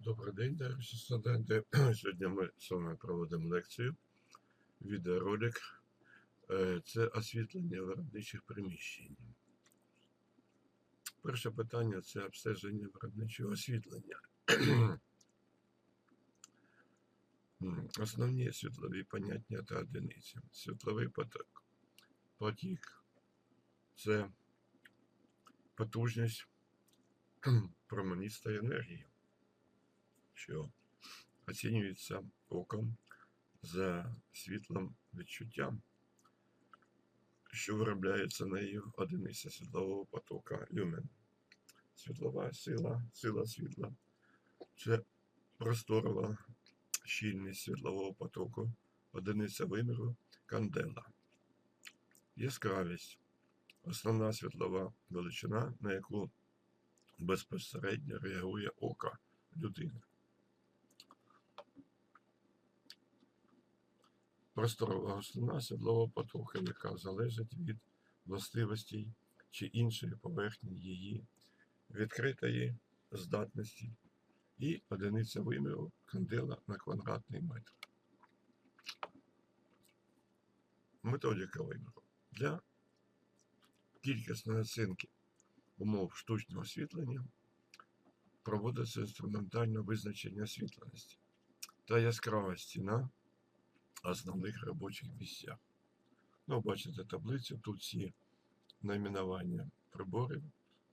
Добрий день, дорогі студенти. Сьогодні ми з вами проводимо лекцію, відеоролик. Е, Це освітлення виробничих приміщень. Перше питання це обстеження виробничого освітлення. Основні світлові поняття та одиниці. Світловий поток. Потік це потужність променистої енергії що оцінюється оком за світлом відчуттям, що виробляється нею одиниця світлового потока люмен. Світлова сила, сила світла це просторова щільність світлового потоку, одиниця виміру кандела. Яскравість основна світлова величина, на яку безпосередньо реагує око людини. Просторова густина світлового потоку, яка залежить від властивостей чи іншої поверхні її відкритої здатності і одиниця виміру кандила на квадратний метр. Методика виміру. Для кількісної оцінки умов штучного освітлення проводиться інструментальне визначення освітленості та яскравості на основних робочих місцях. Ну, бачите таблицю, тут всі найменування приборів,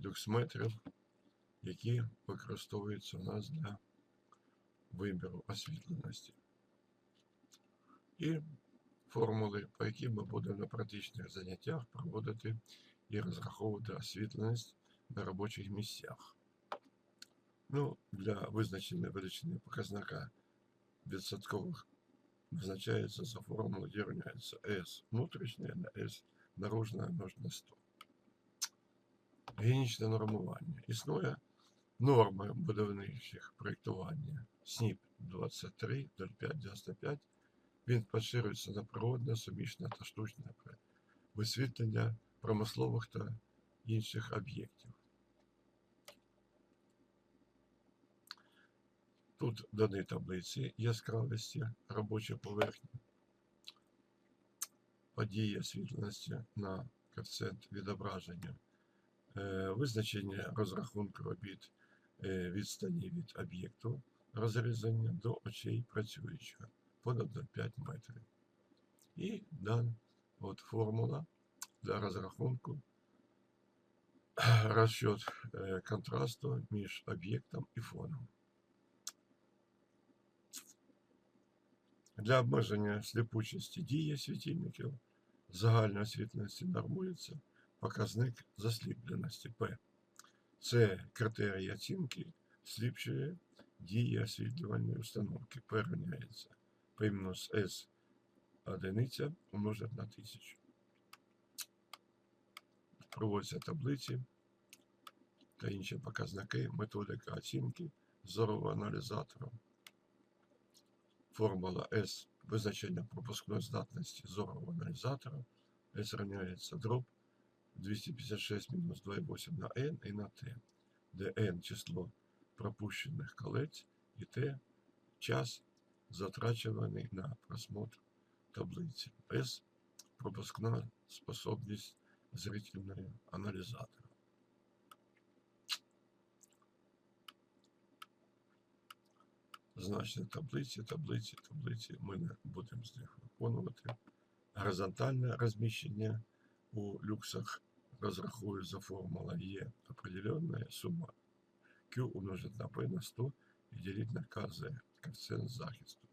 люксметрів, які використовуються у нас для вибору освітленості. І формули, по яким ми будемо на практичних заняттях проводити і розраховувати освітленість на робочих місцях. Ну, для визначення величини показника відсоткових визначається за формулою, де рівняється S внутрішнє на S наружне множить на 100. Гігієнічне нормування. Існує норми будівничих проєктування СНІП 23 95 Він поширюється на природне, сумішне та штучне висвітлення промислових та інших об'єктів. Тут дані таблиці яскравості робочої поверхні, події освітленості на коефіцієнт відображення, е, визначення розрахунку робіт е, відстані від об'єкту, розрізання до очей працюючого понад 5 метрів. І дан от формула для розрахунку розчет е, контрасту між об'єктом і фоном. Для обмеження сліпучості дії світильників загальної освітленості нормується показник засліпленості П. Це критерій оцінки сліпчої дії освітлювальної установки. П рівняється P мінус S одиниця умножить на 1000. Проводяться таблиці та інші показники, методика оцінки зорового аналізатора. Формула S визначення пропускної здатності зорового аналізатора S рівняється дроб 256 мінус 2,8 на N і на T, де N число пропущених колець і T час затрачуваний на просмотр таблиці. S пропускна способність зрительного аналізатора. Значення таблиці, таблиці, таблиці. Ми не будемо з них виконувати. Горизонтальне розміщення у люксах розрахую за формула Е определенная сума Q умножить на P на 100 и делить на КЗ, коэффициент захисту.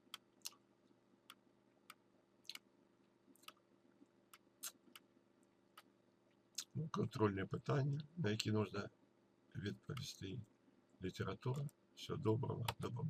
Ну, контрольні питання, на які нужно відповісти. Література. Всього доброго, до побачення.